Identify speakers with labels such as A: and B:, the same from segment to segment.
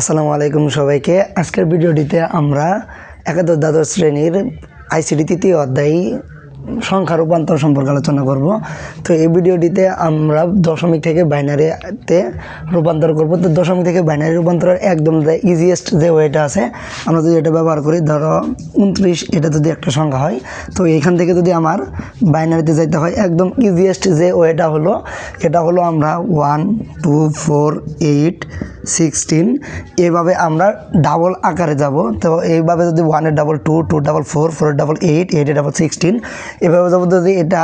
A: আসসালামু আলাইকুম সবাইকে। আজকের ভিডিওটিতে আমরা একাদশ দ্বাদশ শ্রেণির আইসিডি তৃতীয় অধ্যায়ী সংখ্যা রূপান্তর সম্পর্কে আলোচনা করব। তো এই ভিডিওটিতে আমরা দশমিক থেকে বাইনারিতে রূপান্তর করব। তো দশমিক থেকে বাইনারি রূপান্তরের একদম ইজিয়েস্ট যে ওয়েটা আছে, আমরা যদি এটা ব্যবহার করি, ধরো উনত্রিশ, এটা যদি একটা সংখ্যা হয়, তো এখান থেকে যদি আমার বাইনারিতে যাইতে হয়, একদম ইজিয়েস্ট যে ওয়েটা হলো, এটা হলো আমরা one two four eight sixteen এভাবে আমরা ডাবল আকারে যাব। তো এইভাবে যদি ওয়ানের double two two double four four double eight এইটে ডাবল সিক্সটিন এভাবে যাব যদি এটা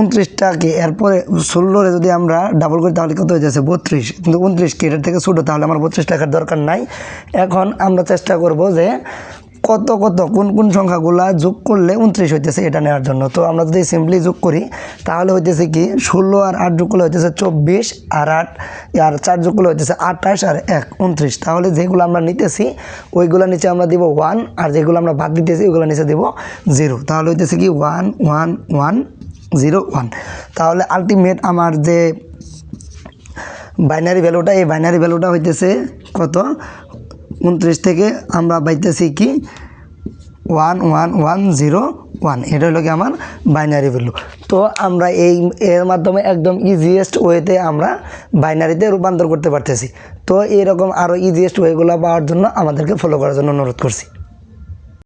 A: উনত্রিশটাকে এরপরে ষোলোরে যদি আমরা ডাবল করি, তাহলে কত হয়ে যাচ্ছে? বত্রিশ। কিন্তু উনত্রিশকে এটার থেকে ছোটো, তাহলে আমার বত্রিশ টাকার দরকার নাই। এখন আমরা চেষ্টা করব যে কত কত কোন কোন সংখ্যাগুলা যোগ করলে উনত্রিশ হইতেছে এটা নেওয়ার জন্য। তো আমরা যদি সিম্পলি যোগ করি, তাহলে হইতেছে কি, ষোলো আর আট যোগ করলে হইতেছে চব্বিশ, আর আট, আর চার যোগ করলে হইতেছে আঠাশ আর এক, উনত্রিশ। তাহলে যেগুলো আমরা নিতেছি, ওইগুলো নিচে আমরা দিব ওয়ান আর যেগুলো আমরা বাদ দিতেছি, ওইগুলো নিচে দিব জিরো তাহলে হইতেছে কি one one one zero one তাহলে আলটিমেট আমার যে বাইনারি ভ্যালুটা এই বাইনারি ভ্যালুটা হইতেছে কত? উনত্রিশ থেকে আমরা পাইতেছি কি? One one one, zero, one. এটা হলো কি আমার বাইনারি ভ্যালু। তো আমরা এই এর মাধ্যমে একদম ইজিয়েস্ট ওয়েতে আমরা বাইনারিতে রূপান্তর করতে পারতেছি। তো এরকম আরও ইজিয়েস্ট ওয়েগুলো পাওয়ার জন্য আমাদেরকে ফলো করার জন্য অনুরোধ করছি।